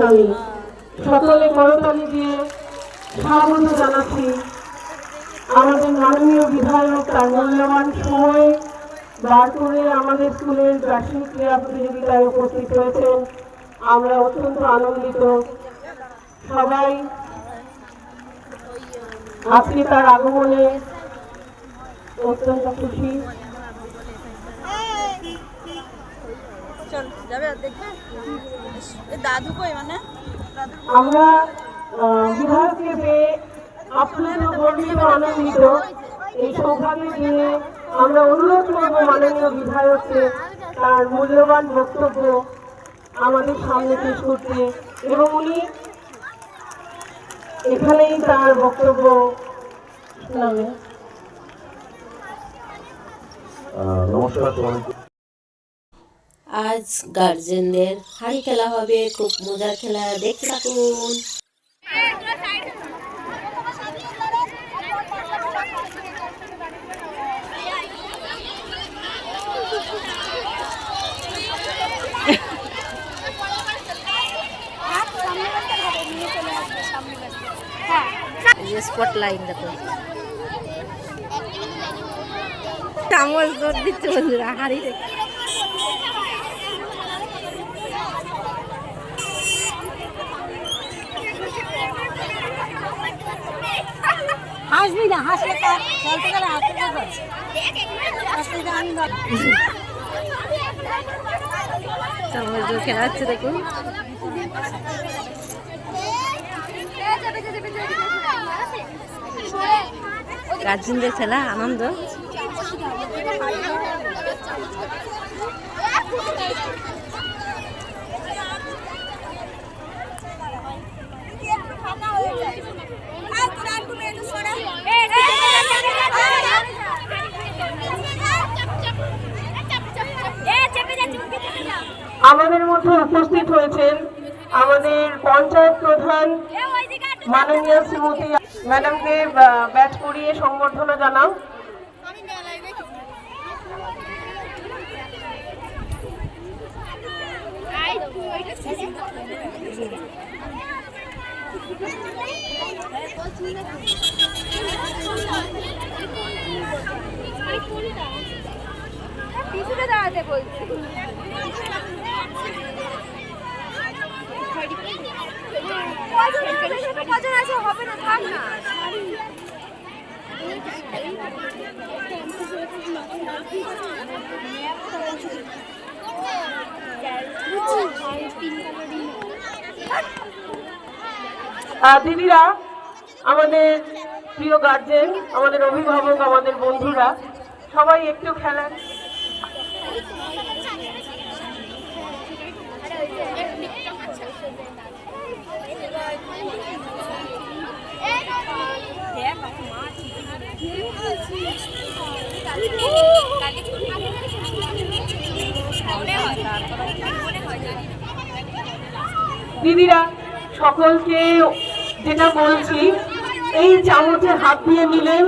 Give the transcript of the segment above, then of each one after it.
অনুষ্ঠানে সকলে করতালি দিয়ে স্বাগত জানাচ্ছি। আমাদের মাননীয় বিধায়ক তার মূল্যবান সময় বার করে আমাদের স্কুলের বার্ষিক ক্রীড়া প্রতিযোগিতায় উপস্থিত হয়েছেন। আমরা অত্যন্ত আনন্দিত। সবাই আজকে তার আগমনে অত্যন্ত খুশি। চল যাবে দেখবে? দাদু কই মানে? আমরা বিধায়ককে পেয়ে আপ্লুত গর্বিত আনন্দিত এই সৌভাগ্যের দিনে আমরা অনুরোধ করব মাননীয় বিধায়ককে তার মূল্যবান বক্তব্য আমাদের সামনে পেশ করতে এবং উনি এখানেই তার বক্তব্য নমস্কার সবাইকে। আজ গার্জেনদের হাড়ি খেলা হবে, খুব মজার খেলা, দেখতে থাকুন। স্পট লাইন দেখো চামচ জোর দিচ্ছে বন্ধুরা, হাড়ি দেখে হাসবি না হাসলে তো চলতে গেলে হাসতে যাবে হাসতে আমি চামচ জোর খেলা হচ্ছে দেখুন। গার্জেনদের খেলা আনন্দ। আমাদের মধ্যে উপস্থিত হয়েছেন আমাদের পঞ্চায়েত প্রধান মাননীয় শ্রীমতী ম্যাডামকে ব্যাচ করিয়ে সংবর্ধনা জানাও। পিছনে দাঁড়াতে বলছি দিদিরা আমাদের প্রিয় গার্জেন আমাদের অভিভাবক আমাদের বন্ধুরা সবাই একটু খেলার দিদিরা, সকলকে যেটা বলছি, এই চামচে হাত দিয়ে নিলেন,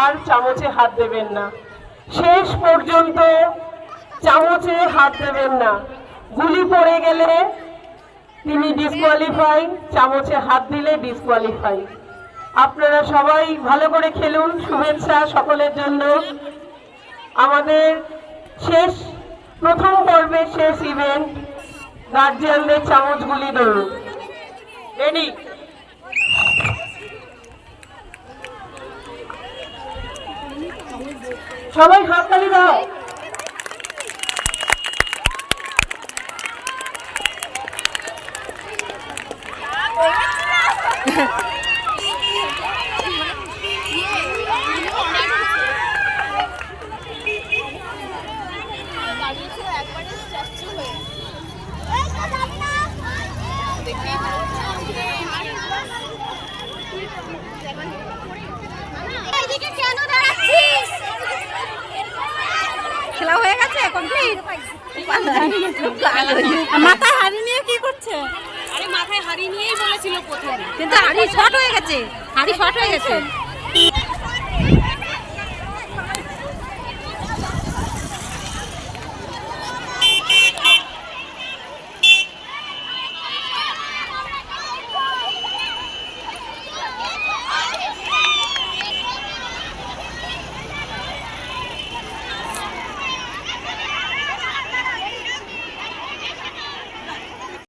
আর চামচে হাত দেবেন না। শেষ পর্যন্ত চামচে হাত দেবেন না। গুলি পড়ে গেলে তিনি ডিসকোয়ালিফাই চামচে হাত দিলে ডিসকোয়ালিফাই আপনারা সবাই ভালো করে খেলুন, শুভেচ্ছা সকলের জন্য। আমাদের শেষ, প্রথম পর্বের শেষ ইভেন্ট গার্জিয়ানদের চামচগুলি ধরুন। রেডি সবাই হাততালি দাও। খেলা হয়ে গেছে কমপ্লিট মাথায় হাড়ি নিয়ে কি করছে? আরে মাথায় হাড়ি নিয়েই বলেছিল প্রথমে। কিন্তু হাড়ি শর্ট হয়ে গেছে। হাড়ি শর্ট হয়ে গেছে।